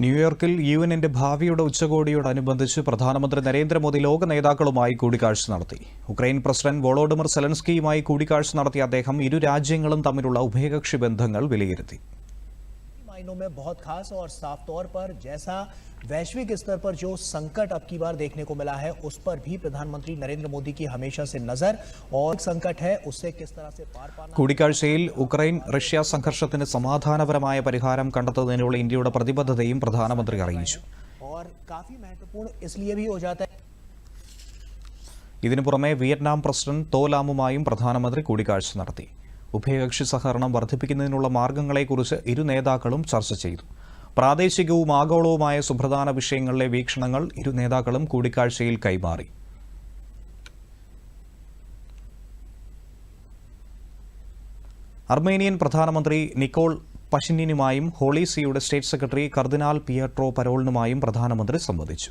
ന്യൂയോർക്കിൽ യു എന്നിന്റെ ഭാവിയുടെ ഉച്ചകോടിയോടനുബന്ധിച്ച് പ്രധാനമന്ത്രി നരേന്ദ്രമോദി ലോക നേതാക്കളുമായി കൂടിക്കാഴ്ച നടത്തി. ഉക്രൈൻ പ്രസിഡന്റ് വോളോഡിമർ സെലൻസ്കിയുമായി കൂടിക്കാഴ്ച നടത്തിയ അദ്ദേഹം ഇരു രാജ്യങ്ങളും തമ്മിലുള്ള ഉഭയകക്ഷി ബന്ധങ്ങൾ വിലയിരുത്തി. मायनों में बहुत खास और साफ तौर पर जैसा वैश्विक स्तर पर जो संकट अब की बार देखने को मिला है उस पर भी प्रधानमंत्री नरेंद्र मोदी की हमेशा से नजर और संकट है उससे किस तरह से पार पाना കൂടിക്കാഴ്ചയിൽ ഉക്രൈൻ റഷ്യ സംഘർഷത്തിന് സമാധാനപരമായ പരിഹാരം കണ്ടെത്തുന്നതിനുള്ള ഇന്ത്യയുടെ പ്രതിബദ്ധതയും പ്രധാനമന്ത്രി അറിയിച്ചു और काफी महत्वपूर्ण इसलिए भी हो जाता है ഇതിനു പുറമെ വിയറ്റ്നാം പ്രസിഡന്റ് തോലാമുമായും പ്രധാനമന്ത്രി കൂടിക്കാഴ്ച നടത്തി ഉഭയകക്ഷി സഹകരണം വർദ്ധിപ്പിക്കുന്നതിനുള്ള മാർഗങ്ങളെക്കുറിച്ച് ഇരു നേതാക്കളും ചർച്ച ചെയ്തു. പ്രാദേശികവും ആഗോളവുമായ സുപ്രധാന വിഷയങ്ങളിലെ വീക്ഷണങ്ങൾ ഇരു നേതാക്കളും കൂടിക്കാഴ്ചയിൽ കൈമാറി. അർമേനിയൻ പ്രധാനമന്ത്രി നിക്കോൾ പഷിനിനുമായും ഹോളി സിയുടെ സ്റ്റേറ്റ് സെക്രട്ടറി കർദിനാൾ പിയട്രോ പരോളിനുമായും പ്രധാനമന്ത്രി സംവദിച്ചു.